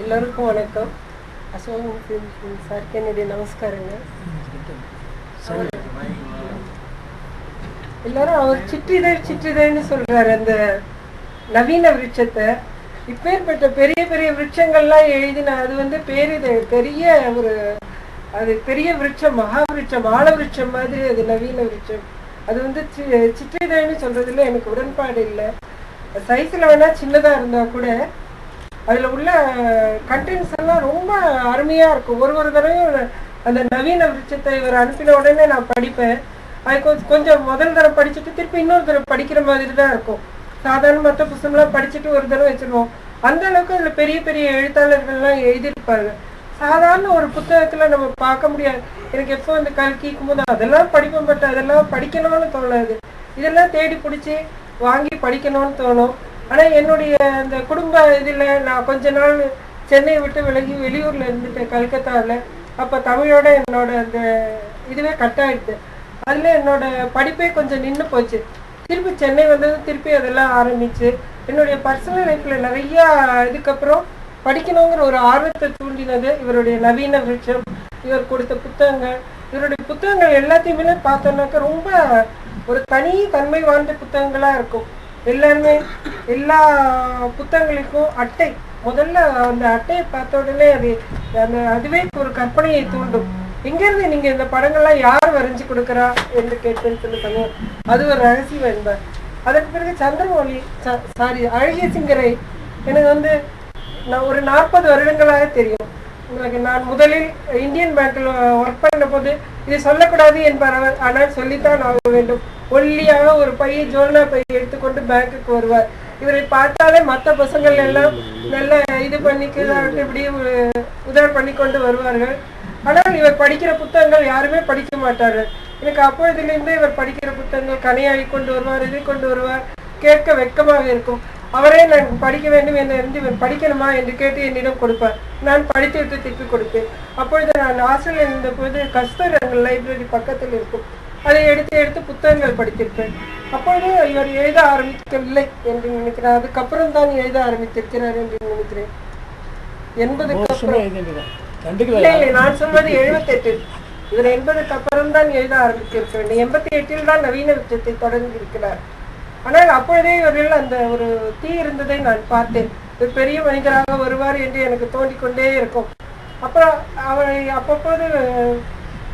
எல்லோருக்கும் வணக்கம். அசோகம் சாருக்கு என்னுடைய நமஸ்காரங்க எல்லாரும் அவர் சிற்றிதழ் சிற்றிதழ்னு சொல்றாரு. அந்த நவீன விருட்சத்தை. இப்பேற்பட்ட பெரிய பெரிய விருட்சங்கள்லாம் எழுதின அது வந்து பேரிதழ் பெரிய ஒரு அது பெரிய விருட்சம் மகா விருட்சம் மாதிரி அது நவீன விருட்சம். அது வந்து சிற்றிதழ்னு சொல்றதுல எனக்கு உடன்பாடு இல்லை. சைஸ்ல வேணா சின்னதா இருந்தா கூட அதில் உள்ள கண்டென்ட்ஸ் எல்லாம் ரொம்ப அருமையாக இருக்கும். ஒரு ஒரு தடவையும் அந்த நவீன விருட்சத்தை இவர் அனுப்பின உடனே நான் படிப்பேன். அது கொஞ்சம் கொஞ்சம் முதல் தடவை படிச்சுட்டு திருப்பி இன்னொரு தடவை படிக்கிற மாதிரி தான் இருக்கும். சாதாரண மற்ற புத்தகம்லாம் படிச்சுட்டு ஒரு தடவை வச்சுருவோம். அந்த அளவுக்கு அதில் பெரிய பெரிய எழுத்தாளர்கள்லாம் எழுதியிருப்பாங்க. சாதாரண ஒரு புத்தகத்தில் நம்ம பார்க்க முடியாது. எனக்கு எப்போ இந்த கல்கி குமுதம் அதெல்லாம் படிப்பேன் பட் அதெல்லாம் படிக்கணும்னு தோணாது. இதெல்லாம் தேடி பிடிச்சி வாங்கி படிக்கணும்னு தோணும். ஆனால் என்னுடைய அந்த குடும்ப இதில் நான் கொஞ்ச நாள் சென்னையை விட்டு விலகி வெளியூரில் இருந்துட்டேன் கல்கத்தாவில் அப்போ தமிழோட என்னோட அந்த இதுவே கட் ஆயிடுது. அதில் என்னோட படிப்பே கொஞ்சம் நின்று போச்சு. திருப்பி சென்னை வந்தது திருப்பி அதெல்லாம் ஆரம்பிச்சு. என்னுடைய பர்சனல் லைஃப்பில் நிறையா இதுக்கப்புறம் படிக்கணுங்கிற ஒரு ஆர்வத்தை தூண்டினது இவருடைய நவீன விருட்சம். இவர் கொடுத்த புத்தகங்கள் இவருடைய புத்தகங்கள் எல்லாத்தையுமே பார்த்தோம்னாக்கா ரொம்ப ஒரு தனி தன்மை வாழ்ந்த புத்தகங்களாக இருக்கும். எல்லாருமே எல்லா புத்தகங்களுக்கும் அட்டை. முதல்ல அந்த அட்டையை பார்த்த உடனே அது அந்த அதுவே ஒரு கற்பனையை தூண்டும். எங்கிருந்து நீங்க இந்த படங்கள்லாம் யார் வரைஞ்சு கொடுக்குறா என்று கேட்டேன்னு சொல்லி அது ஒரு ரகசியம் என்பார். அதற்கு பிறகு சந்திரமௌலி சாரி அழகிய சிங்கரை. எனக்கு வந்து நான் ஒரு நாற்பது வருடங்களாக தெரியும். உங்களுக்கு நான் முதலில் இந்தியன் பேங்க்ல ஒர்க் பண்ண போது இது சொல்லக்கூடாது என்பார் அவர். ஆனால் சொல்லித்தான் ஆக வேண்டும். ஒல்லியாக ஒரு பையை ஜோல்னா பையை எடுத்துக்கொண்டு பேங்க்குக்கு வருவார். இவரை பார்த்தாலே மற்ற பசங்கள் எல்லாம் நல்ல இது பண்ணிக்கிறார்கள் இப்படி ஒரு- உதவி பண்ணி கொண்டு வருவார்கள். ஆனால் இவர் படிக்கிற புத்தகங்கள் யாருமே படிக்க மாட்டார்கள். எனக்கு அப்பொழுதிலிருந்து இவர் படிக்கிற புத்தகங்கள் கனையாழி கொண்டு வருவார் இதை கொண்டு வருவார் கேட்க வெட்கமாக இருக்கும். அவரே நான் படிக்க வேண்டும் என்று இருந்து இவர் படிக்கணுமா என்று கேட்டு என்னிடம் கொடுப்பார். நான் படித்து விட்டு திருப்பி கொடுப்பேன். அப்பொழுது நான் ஹாஸ்டலில் இருந்தபோது கஸ்தூரங்கள் லைப்ரரி பக்கத்தில் இருக்கும். அதை எடுத்து எடுத்து புத்தகங்கள் படித்திருப்பேன். அப்பொழுது இவர் எழுத ஆரம்பிக்கவில்லை என்று நினைக்கிறேன் அதுக்கப்புறம் தான் எழுத ஆரம்பித்திருக்கிறார் என்று நினைக்கிறேன். எண்பதுக்கு அப்புறம் இல்லை இல்லை நான் சொல்வது எழுபத்தெட்டு. இவர் எண்பதுக்கு அப்புறம் தான் எழுத ஆரம்பித்திருக்க வேண்டும். எண்பத்தி எட்டில் தான் நவீன விருட்சத்தை தொடங்கி இருக்கிறார். ஆனால் அப்பொழுதே இவரில் அந்த ஒரு தீ இருந்ததை நான் பார்த்தேன். ஒரு பெரிய மனிதராக வருவார் என்று எனக்கு தோண்டிக் கொண்டே இருக்கும். அப்புறம் அவரை அப்பப்போது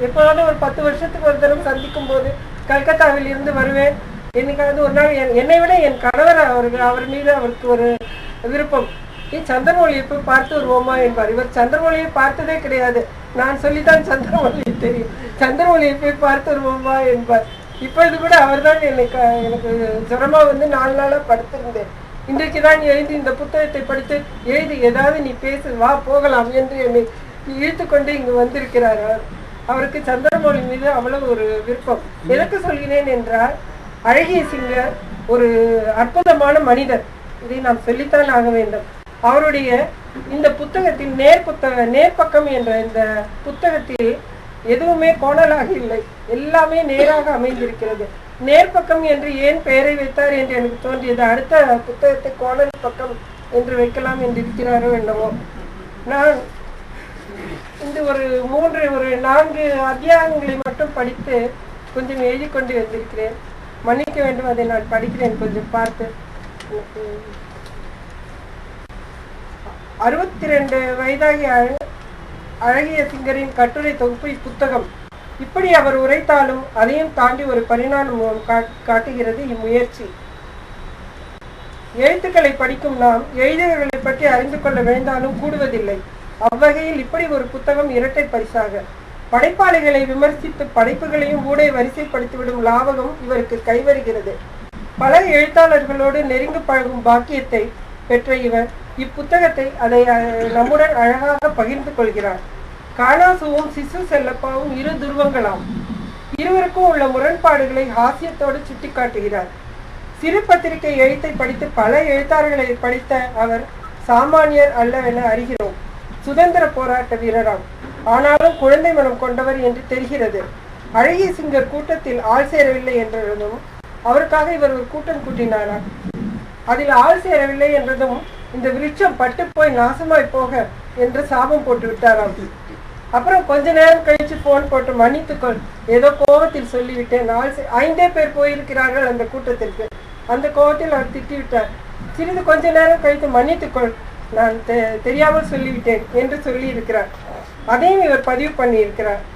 எப்போதாவது ஒரு பத்து வருஷத்துக்கு ஒரு தடவை சந்திக்கும் போது கல்கத்தாவில் இருந்து வருவேன். என்னைக்காவது ஒரு நாள் என்னை விட என் கணவர் அவருக்கு அவர் மீது அவருக்கு ஒரு விருப்பம். நீ சந்திரமொழியை போய் பார்த்து வருவோமா? என்பார். இவர் சந்திரமொழியை பார்த்ததே கிடையாது. நான் சொல்லித்தான் சந்திரமொழியை தெரியும். சந்திரமொழியை போய் பார்த்து வருவோமா? என்பார். இப்பொழுது கூட அவர்தான் என்னை க- எனக்கு ஜுரமா வந்து நாலு நாளாக படுத்திருந்தேன். இன்றைக்கு தான் எழுதி இந்த புத்தகத்தை படித்து எழுதி ஏதாவது நீ பேசு வா போகலாம் என்று என்னை இழுத்து கொண்டு இங்கு வந்திருக்கிறார் அவர். அவருக்கு சந்திரமௌலி மீது அவ்வளவு ஒரு விருப்பம். எதற்கு சொல்கிறேன் என்றால் அழகிய சிங்கர் ஒரு அற்புதமான மனிதர். இதை நாம் சொல்லித்தான் ஆக வேண்டும். அவருடைய இந்த புத்தகத்தில் நேர் புத்தக நேர்பக்கம் என்ற இந்த புத்தகத்தில் எதுவுமே கோணலாக இல்லை. எல்லாமே நேராக அமைந்திருக்கிறது. நேர்பக்கம் என்று ஏன் பெயரை வைத்தார் என்று எனக்கு தோன்றியது? அடுத்த புத்தகத்தை கோணல் பக்கம் என்று வைக்கலாம் என்று இருக்கிறாரோ என்னவோ நான் இந்த ஒரு மூன்று ஒரு நான்கு அத்தியாயங்களை மட்டும் படித்து கொஞ்சம் எழுதி கொண்டு வந்திருக்கிறேன். மன்னிக்க வேண்டும் அதை நான் படிக்கிறேன் கொஞ்சம் பார்த்து. அறுபத்தி ரெண்டு வயதாகிய அழகிய சிங்கரின் கட்டுரை தொகுப்பு இப்புத்தகம். இப்படி அவர் உரைத்தாலும் அதையும் தாண்டி ஒரு பரிணாமம் கா- காட்டுகிறது இம்முயற்சி. எழுத்துக்களை படிக்கும் நாம் எழுதியவர்களை பற்றி அறிந்து கொள்ள வேண்டாலும் கூடுவதில்லை. அவ்வகையில் இப்படி ஒரு புத்தகம் இரட்டை பரிசாக. படைப்பாளிகளை விமர்சித்து படைப்புகளையும் ஊடே வரிசைப்படுத்திவிடும் லாபகம் இவருக்கு கைவருகிறது பல எழுத்தாளர்களோடு நெருங்கி பழகும் பாக்கியத்தை பெற்ற இவர் இப்புத்தகத்தை அதை நம்முடன் அழகாக பகிர்ந்து கொள்கிறார். காணாசுவும் சிசு செல்லப்பாவும் இரு துருவங்களாம். இருவருக்கும் உள்ள முரண்பாடுகளை ஹாஸ்யத்தோடு சுட்டிக்காட்டுகிறார். சிறு பத்திரிகை எழுத்தை படித்து பல எழுத்தாளர்களை படித்த அவர் சாமானியர் அல்லவென அறிகிறோம். சுதந்திர போராட்ட வீரராம். ஆனாலும் குழந்தை மனம் கொண்டவர் என்று தெரிகிறது. அழகிய சிங்கர் கூட்டத்தில் ஆள் சேரவில்லை என்றதும் அவருக்காக இவர் ஒரு கூட்டம் கூட்டினாராம் அதில் ஆள் சேரவில்லை என்றதும் இந்த விருட்சம் பட்டு போய் நாசமாய் போக என்று சாபம் போட்டு விட்டாராம். அப்புறம் கொஞ்ச நேரம் கழிச்சு போன் போட்டு மன்னித்துக்கொள். ஏதோ கோபத்தில் சொல்லிவிட்டேன். ஆள் ஐந்தே பேர் போயிருக்கிறார்கள் அந்த கூட்டத்திற்கு. அந்த கோபத்தில் அவர் திட்டிவிட்டார். சிறிது கொஞ்ச நேரம் கழித்து மன்னித்துக்கொள். நான் தெ- தெரியாமல் சொல்லிவிட்டேன் என்று சொல்லி இருக்கிறார் அதையும் இவர் பதிவு பண்ணி இருக்கிறார்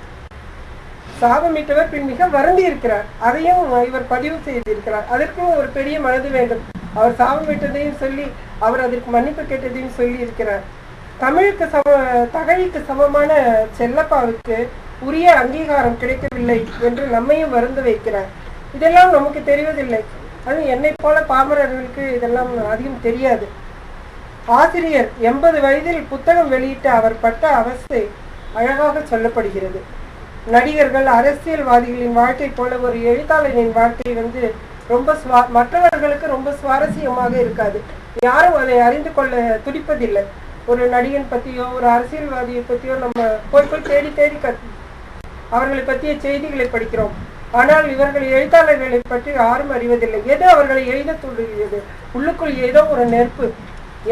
சாபமிட்டவர் பின் மிக வருந்தி இருக்கிறார் அதையும் இவர் பதிவு செய்திருக்கிறார். அதற்கும் ஒரு பெரிய மனது வேண்டும். அவர் சாபமிட்டதையும் சொல்லி அவர் அதற்கு மன்னிப்பு கேட்டதையும் சொல்லி இருக்கிறார் தமிழுக்கு சம தகழிக்கு சமமான செல்லப்பாவுக்கு உரிய அங்கீகாரம் கிடைக்கவில்லை என்று நம்மையும் வருந்த வைக்கிறார். இதெல்லாம் நமக்கு தெரிவதில்லை. அது என்னை போல பாமரர்களுக்கு இதெல்லாம் அதிகம் தெரியாது. ஆசிரியர் எண்பது வயதில் புத்தகம் வெளியிட்ட அவர் பட்ட அவஸ்தை அழகாக சொல்லப்படுகிறது. நடிகர்கள் அரசியல்வாதிகளின் வாழ்க்கை போல ஒரு எழுத்தாளரின் வாழ்க்கை வந்து ரொம்ப சுவா மற்றவர்களுக்கு ரொம்ப சுவாரஸ்யமாக இருக்காது. யாரும் அதை அறிந்து கொள்ள துடிப்பதில்லை. ஒரு நடிகன் பத்தியோ ஒரு அரசியல்வாதியை பத்தியோ நம்ம போய் போய் தேடி தேடி கத் அவர்களை பற்றிய செய்திகளை படிக்கிறோம். ஆனால் இவர்கள் எழுத்தாளர்களை பற்றி யாரும் அறிவதில்லை. எது அவர்களை எழுத தூண்டுகிறது? உள்ளுக்குள் ஏதோ ஒரு நெருப்பு.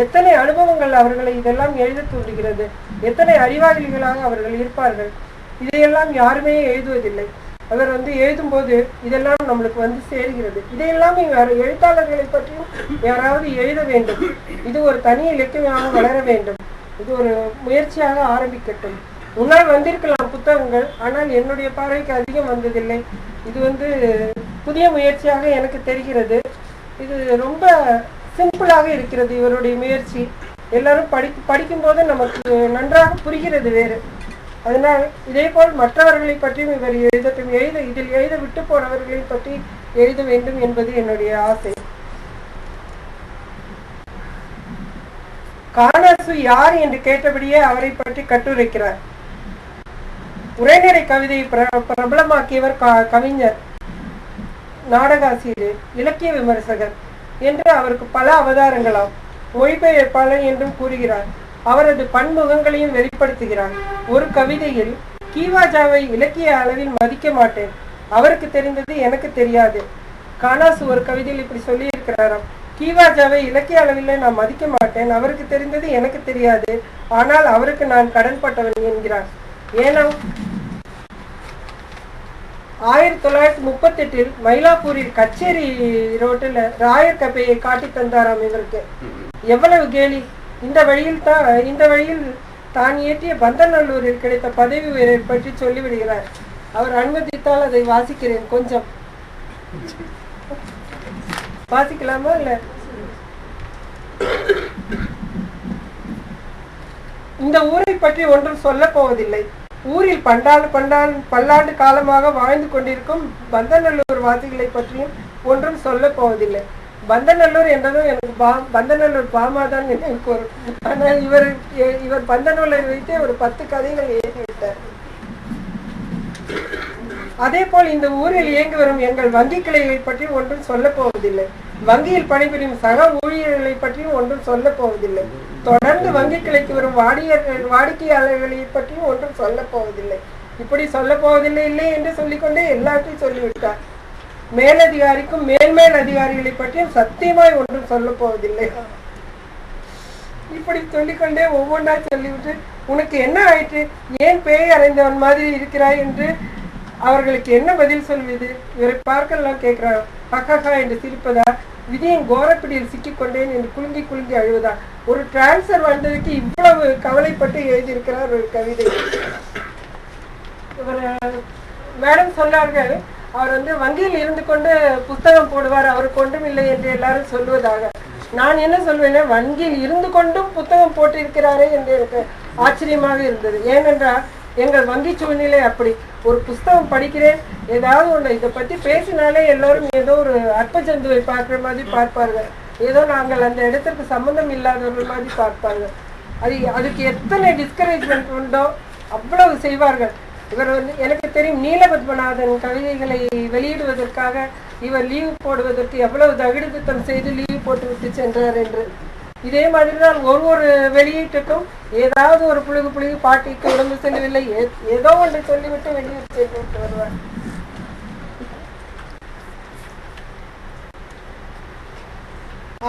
எத்தனை அனுபவங்கள் அவர்களை இதெல்லாம் எழுத தூண்டுகிறது? எத்தனை அறிவாளிகளாக அவர்கள் இருப்பார்கள்? இதையெல்லாம் யாருமே எழுதுவதில்லை. அவர் வந்து எழுதும்போது இதெல்லாம் நம்மளுக்கு வந்து சேர்கிறது. இதையெல்லாம் எழுத்தாளர்களை பற்றியும் யாராவது எழுத வேண்டும். இது ஒரு தனி இலக்கியமாக வளர வேண்டும். இது ஒரு முயற்சியாக ஆரம்பிக்கட்டும். முன்னால் வந்திருக்கலாம் புத்தகங்கள் ஆனால் என்னுடைய பார்வைக்கு அதிகம் வந்ததில்லை. இது வந்து புதிய முயற்சியாக எனக்கு தெரிகிறது. இது ரொம்ப சிம்பிளாக இருக்கிறது இவருடைய முயற்சி. எல்லாரும் படி படிக்கும்போது நமக்கு நன்றாக புரிகிறது வேறு. அதனால் இதே போல் மற்றவர்களை பற்றியும் இவர் எழுதட்டும் எழுத இதில் எழுத விட்டு போனவர்களை பற்றி எழுத வேண்டும் என்பது என்னுடைய ஆசை. காணாசு யார் என்று கேட்டபடியே அவரை பற்றி கட்டுரைக்கிறார். உரைநடை கவிதையை பிரபலமாக்கியவர் க- கவிஞர் நாடகாசிரியர் இலக்கிய விமர்சகர். என்று அவருக்கு பல அவதாரங்களாம். மொழிபெயர்ப்பாளர் என்றும் கூறுகிறார். அவரது பன்முகங்களையும் வெளிப்படுத்துகிறார். ஒரு கவிதையில் கீவாஜாவை இலக்கிய அளவில் மதிக்க மாட்டேன். அவருக்கு தெரிந்தது எனக்கு தெரியாது. கானாசு ஒரு கவிதையில் இப்படி சொல்லி இருக்கிறாராம் கீவாஜாவை இலக்கிய அளவில் நான் மதிக்க மாட்டேன். அவருக்கு தெரிந்தது எனக்கு தெரியாது. ஆனால் அவருக்கு நான் கடன்பட்டவன் என்கிறார். ஏன்னா ஆயிரத்தி தொள்ளாயிரத்தி முப்பத்தெட்டில் மயிலாப்பூரில் கச்சேரி ரோட்டில் ராயர் கப்பையை காட்டி தந்தாராம் இவருக்கு. எவ்வளவு கேலி? இந்த வழியில் தான் இந்த வழியில் தான் இயற்றிய பந்தநல்லூரில் கிடைத்த பதவி உயர்வை பற்றி சொல்லிவிடுகிறார். அவர் அனுமதித்தால் அதை வாசிக்கிறேன். கொஞ்சம். வாசிக்கலாமா இல்ல? இந்த ஊரை பற்றி ஒன்றும் சொல்ல போவதில்லை. ஊரில் பண்டாண்டு பண்டாண்டு பல்லாண்டு காலமாக வாழ்ந்து கொண்டிருக்கும் பந்தநல்லூர் வாசிகளை பற்றியும் ஒன்றும் சொல்ல போவதில்லை. பந்தநல்லூர் என்றதும் எனக்கு பா பந்தநல்லூர் பாமா தான் எனக்கு வரும் ஆனால் இவர் இவர் பந்தநூலை வைத்தே ஒரு பத்து கதைகள் எழுதிவிட்டார். அதே போல் இந்த ஊரில் இயங்கி வரும் எங்கள் வங்கி கிளைகளை பற்றி ஒன்றும் சொல்ல போவதில்லை. வங்கியில் பணிபுரியும் சக ஊழியர்களை பற்றியும் ஒன்றும் சொல்ல போவதில்லை. தொடர்ந்து வங்கி கிளைக்கு வரும் வாடியர்கள் வாடிக்கையாளர்களை பற்றியும் ஒன்றும் சொல்ல போவதில்லை. இப்படி சொல்ல போவதில்லை இல்லை என்று சொல்லிக்கொண்டே எல்லாத்தையும் சொல்லிவிட்டார். மேலதிகாரிக்கும் மேல்மேல் அதிகாரிகளை பற்றியும் சத்தியமாய் ஒன்றும் சொல்ல போவதில்லை. இப்படி சொல்லிக்கொண்டே ஒவ்வொன்றா சொல்லிவிட்டு உனக்கு என்ன ஆயிற்று? ஏன் பேய் அறைந்தவன் மாதிரி இருக்கிறாய்? என்று அவர்களுக்கு என்ன பதில் சொல்வது? இவரை பார்க்கலாம் கேட்கிறார் அக்கா என்று சிரிப்பதா? விதியின் கோரப்பிடியில் சிக்கிக்கொண்டேன் என்று குலுங்கி குலுங்கி அழுவதா? ஒரு டிரான்ஸ்ஃபர் வந்ததுக்கு இவ்வளவு கவலைப்பட்டு எழுதியிருக்கிறார் ஒரு கவிதை. இவர் மேடம் சொன்னார்கள் அவர் வந்து வங்கியில் இருந்து கொண்டு புத்தகம் போடுவார் அவருக்கு ஒன்றும் இல்லை என்று எல்லாரும் சொல்லுவதாக நான் என்ன சொல்வேன்னா வங்கியில் இருந்து கொண்டும் புத்தகம் போட்டிருக்கிறாரே என்று எனக்கு ஆச்சரியமாக இருந்தது. ஏனென்றால் எங்கள் வங்கி சூழ்நிலை அப்படி. ஒரு புஸ்தகம் படிக்கிறேன் ஏதாவது ஒன்று இதை பற்றி பேசினாலே எல்லோரும் ஏதோ ஒரு அற்ப ஜந்துவை பார்க்குற மாதிரி பார்ப்பார்கள். ஏதோ நாங்கள் அந்த இடத்திற்கு சம்பந்தம் இல்லாதவர்கள் மாதிரி பார்ப்பார்கள். அது அதுக்கு எத்தனை டிஸ்கரேஜ்மெண்ட் உண்டோ அவ்வளவு செய்வார்கள். இவர் வந்து எனக்கு தெரியும் நீலபத்மநாதன் கவிதைகளை வெளியிடுவதற்காக இவர் லீவு போடுவதற்கு எவ்வளவு தகுடுத்தம் செய்து லீவு போட்டு விட்டு சென்றார் என்று. இதே மாதிரி தான் ஒரு ஒரு வெளியீட்டுக்கும் ஏதாவது ஒரு புழுகு புழுகு பாட்டிக்கு உடம்பு செல்லவில்லை ஏதோ ஒன்று சொல்லிவிட்டு வெளியிட்டு சென்று விட்டு வருவார்.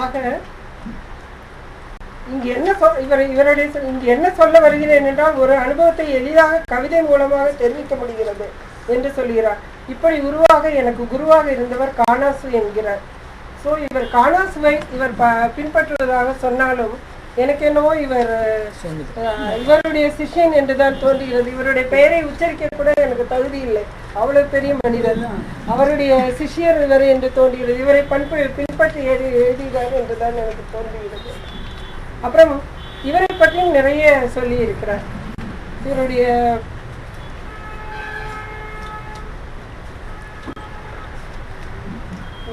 ஆக இங்கு என்ன சொல் இவர் இவருடைய இங்கு என்ன சொல்ல வருகிறேன் என்றால் ஒரு அனுபவத்தை எளிதாக கவிதை மூலமாக தெரிவிக்க முடிகிறது என்று சொல்கிறார். இப்படி உருவாக எனக்கு குருவாக இருந்தவர் காணாசு என்கிறார். ஸோ இவர் காணாசுவை இவர் ப பின்பற்றுவதாக சொன்னாலும் எனக்கு என்னவோ இவர் இவருடைய சிஷ்யன் என்றுதான் தோன்றுகிறது. இவருடைய பெயரை உச்சரிக்க கூட எனக்கு தகுதி இல்லை. அவ்வளவு பெரிய மனிதர். அவருடைய சிஷ்யர் இவர் என்று தோன்றுகிறது. இவரை பண்பு பின்பற்றி எழுதி எழுதுகிறார் என்றுதான் எனக்கு தோன்றுகிறது. அப்புறம் இவரை பற்றியும் நிறைய சொல்லி இருக்கிறார் இவருடைய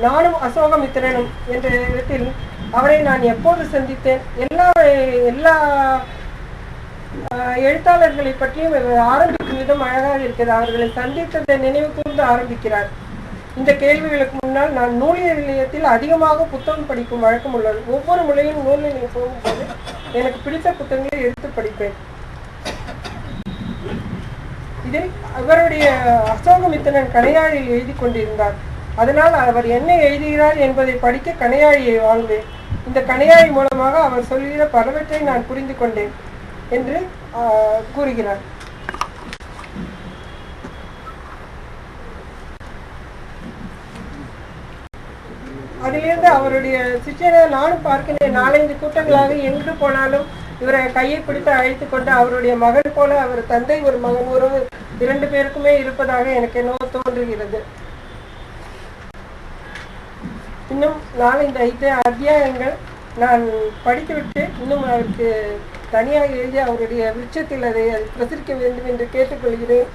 நானும் அசோகமித்திரனும் என்ற இடத்தில் அவரை நான் எப்போது சந்தித்தேன்? எல்லா எல்லா எழுத்தாளர்களை பற்றியும் ஆரம்பிக்கும் விதம் அழகாக இருக்கிறது. அவர்களை சந்தித்ததை நினைவு கூர்ந்து ஆரம்பிக்கிறார். இந்த கேள்விகளுக்கு முன்னால் நான் நூலியல் நிலையத்தில் அதிகமாக புத்தகம் படிக்கும் வழக்கம் உள்ளது. ஒவ்வொரு முறையும் நூல் நிலையம் போகும்போது எனக்கு பிடித்த புத்தகங்களை எடுத்து படிப்பேன். இதில் அவருடைய அசோகமித்திரன் கணையாழியில் எழுதி கொண்டிருந்தார். அதனால் அவர் என்ன எழுதுகிறார் என்பதை படிக்க கணையாழியை வாழ்ந்தேன். இந்த கணையாழி மூலமாக அவர் சொல்கிற பலவற்றை நான் புரிந்து கொண்டேன் என்று கூறுகிறார். அதிலிருந்து அவருடைய சிச்சனை நானும் பார்க்கிறேன் நாலஞ்சு கூட்டங்களாக எங்கு போனாலும் இவரை கையை பிடித்து அழைத்து கொண்டு அவருடைய மகன் போல அவர் தந்தை ஒரு மகன் உறவு இரண்டு பேருக்குமே இருப்பதாக எனக்கு என்னவோ தோன்றுகிறது. இன்னும் நாலஞ்சு ஐந்து அத்தியாயங்கள் நான் படித்துவிட்டு இன்னும் அவருக்கு தனியாக எழுதி அவருடைய விருட்சத்தில் அதை பிரசரிக்க வேண்டும் என்று கேட்டுக்கொள்கிறேன்.